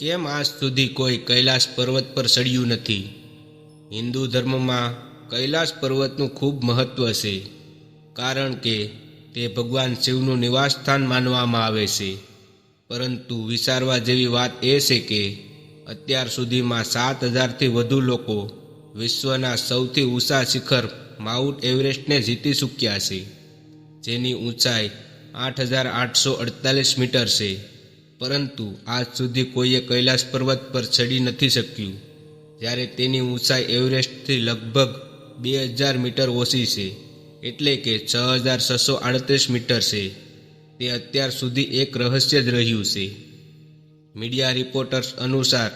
કેમ આજ સુધી કોઈ કૈલાસ પર્વત પર ચડ્યું નથી? હિન્દુ ધર્મમાં કૈલાસ પર્વતનું ખૂબ મહત્વ છે, કારણ કે તે ભગવાન શિવનું નિવાસસ્થાન માનવામાં આવે છે. પરંતુ વિચારવા જેવી વાત એ છે કે અત્યાર સુધીમાં સાત હજારથી વધુ લોકો વિશ્વના સૌથી ઊંચા શિખર માઉન્ટ એવરેસ્ટને જીતી ચૂક્યા છે, જેની ઊંચાઈ આઠ હજાર આઠસો અડતાલીસ મીટર છે. પરંતુ આજ સુધી કોઈએ કૈલાસ પર્વત પર ચડી નથી શક્યું. જ્યારે તેની ઊંચાઈ એવરેસ્ટથી લગભગ બે હજાર મીટર ઓછી છે, એટલે કે છ હજાર છસો આડત્રીસ મીટર છે. તે અત્યાર સુધી એક રહસ્ય જ રહ્યું છે. મીડિયા રિપોર્ટર્સ અનુસાર,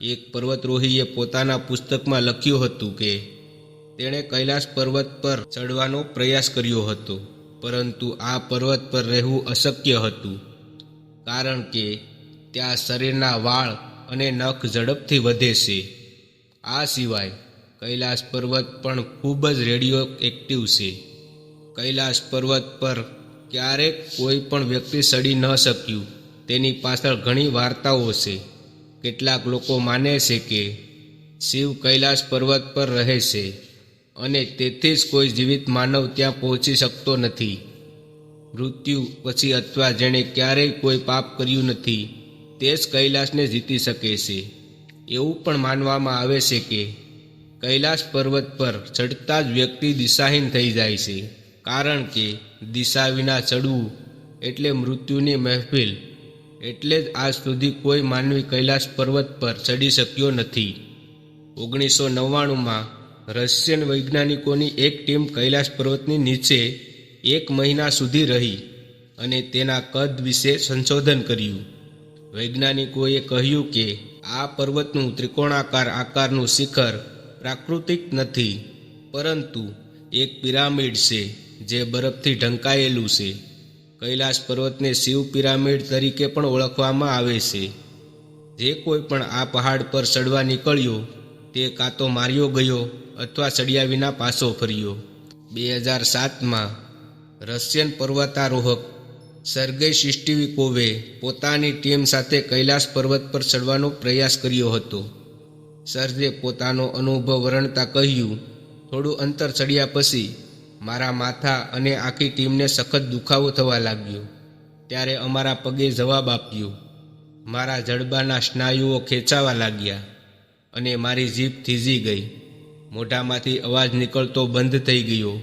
એક પર્વતરોહીએ પોતાના પુસ્તકમાં લખ્યું હતું કે, તેણે કૈલાસ પર્વત પર ચડવાનો પ્રયાસ કર્યો હતો, પરંતુ આ પર્વત પર રહેવું અશક્ય હતું. કારણ કે ત્યાં શરીરના વાળ અને નખ ઝડપથી વધે છે. આ સિવાય કૈલાસ પર્વત પણ ખૂબ જ રેડિયો એક્ટિવ છે. કૈલાસ પર્વત પર ક્યારેક કોઈ પણ વ્યક્તિ સડી ન શક્યું. તેની પાછળ ઘણી વાર્તાઓ છે. કેટલાક લોકો માને છે કે શિવ કૈલાસ પર્વત પર રહે છે અને તેથી જ કોઈ જીવિત માનવ ત્યાં પહોંચી શકતો નથી. મૃત્યુ પછી અથવા જેણે ક્યારેય કોઈ પાપ કર્યું નથી, તે જ કૈલાસને જીતી શકે છે. એવું પણ માનવામાં આવે છે કે, કૈલાસ પર્વત પર ચડતા જ વ્યક્તિ દિશાહીન થઈ જાય છે, કારણ કે દિશા વિના ચડવું એટલે મૃત્યુની મહેફિલ, એટલે જ આજ સુધી કોઈ માનવી કૈલાસ પર્વત પર ચડી શક્યો નથી. ઓગણીસો નવ્વાણુંમાં રશિયન વૈજ્ઞાનિકોની એક ટીમ કૈલાસ પર્વતની નીચે એક મહિના સુધી રહી અને તેના કદ વિશે સંશોધન કર્યું. વૈજ્ઞાનિકોએ કહ્યું કે આ પર્વતનું ત્રિકોણાકાર આકારનું શિખર પ્રાકૃતિક નથી, પરંતુ એક પિરામિડ છે જે બરફથી ઢંકાયેલું છે. કૈલાસ પર્વતને શિવ પિરામિડ તરીકે પણ ઓળખવામાં આવે છે. જે કોઈ પણ આ પહાડ પર ચડવા નીકળ્યો, તે કાં તો માર્યો ગયો અથવા ચડ્યા વિના પાછો ફર્યો. બે હજાર સાતમાં રશિયન પર્વતારોહક સર્ગેય સિસ્ટિવિકોવે પોતાની ટીમ સાથે કૈલાસ પર્વત પર ચડવાનો પ્રયાસ કર્યો હતો. સર્જે પોતાનો અનુભવ વર્ણતા કહ્યું, થોડું અંતર ચડ્યા પછી મારા માથા અને આખી ટીમને સખત દુખાવો થવા લાગ્યો. ત્યારે અમારા પગે જવાબ આપ્યો, મારા જડબાના સ્નાયુઓ ખેંચાવા લાગ્યા અને મારી જીભ થીજી ગઈ. મોઢામાંથી અવાજ નીકળતો બંધ થઈ ગયો.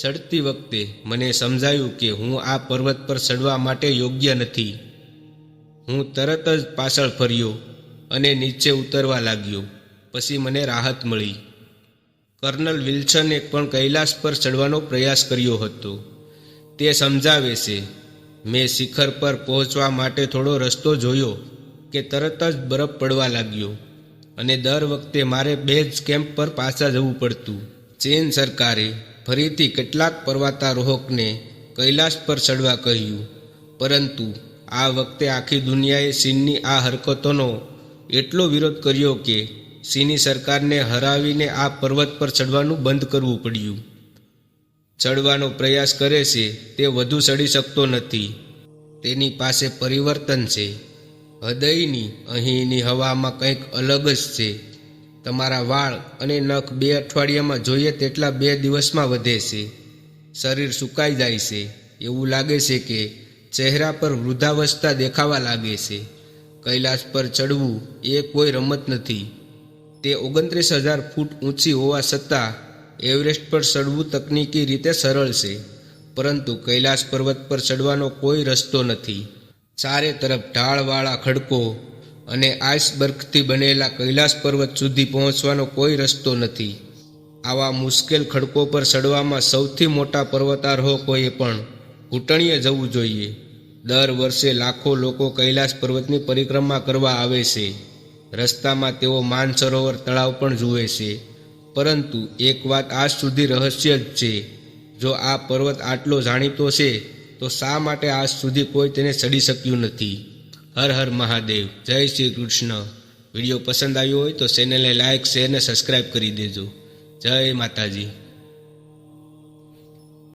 ચડતી વખતે મને સમજાયું કે હું આ પર્વત પર ચડવા માટે યોગ્ય નથી. હું તરત જ પાછળ ફર્યો અને નીચે ઉતરવા લાગ્યો. પછી મને રાહત મળી. કર્નલ વિલ્સને પણ કૈલાસ પર ચડવાનો પ્રયાસ કર્યો હતો. તે સમજાવે છે, મેં શિખર પર પહોંચવા માટે થોડો રસ્તો જોયો કે તરત જ બરફ પડવા લાગ્યો અને દર વખતે મારે બેઝ કેમ્પ પર પાછા જવું પડતું. ચીન સરકારે ફરીથી કેટલાક પર્વતારોહકને કૈલાસ પર ચડવા કહ્યું, પરંતુ આ વખતે આખી દુનિયાએ ચીનની આ હરકતોનો એટલો વિરોધ કર્યો કે ચીની સરકારને હરાવીને આ પર્વત પર ચડવાનું બંધ કરવું પડ્યું. ચડવાનો પ્રયાસ કરે છે તે વધુ ચડી શકતો નથી. તેની પાસે પરિવર્તન છે. હૃદયની અહીંની હવામાં કંઈક અલગ જ છે. તમારા વાળ અને નખ બે અઠવાડિયામાં જોઈએ તેટલા બે દિવસમાં વધે છે. શરીર સુકાઈ જાય છે. એવું લાગે છે કે ચહેરા પર વૃદ્ધાવસ્થા દેખાવા લાગે છે. કૈલાસ પર ચડવું એ કોઈ રમત નથી. તે ઓગણત્રીસ હજાર ફૂટ ઊંચી હોવા છતાં એવરેસ્ટ પર ચડવું તકનીકી રીતે સરળ છે. પરંતુ કૈલાસ પર્વત પર ચડવાનો કોઈ રસ્તો નથી. ચારે તરફ ઢાળવાળા ખડકો અને આઈસબર્ગથી બનેલા કૈલાસ પર્વત સુધી પહોંચવાનો કોઈ રસ્તો નથી. આવા મુશ્કેલ ખડકો પર ચડવામાં સૌથી મોટા પર્વતારોહકોએ પણ ઘૂંટણીએ જવું જોઈએ. દર વર્ષે લાખો લોકો કૈલાસ પર્વતની પરિક્રમા કરવા આવે છે. રસ્તામાં તેઓ માનસરોવર તળાવ પણ જુએ છે. પરંતુ એક વાત આજ સુધી રહસ્ય જ છે. જો આ પર્વત આટલો જાણીતો છે, તો શા માટે આજ સુધી કોઈ તેને ચડી શક્યું નથી? હર હર મહાદેવ. જય શ્રી કૃષ્ણ. વીડિયો પસંદ આવ્યો હોય તો ચેનલને લાઇક શેર અને સબસ્ક્રાઈબ કરી દેજો. જય માતાજી.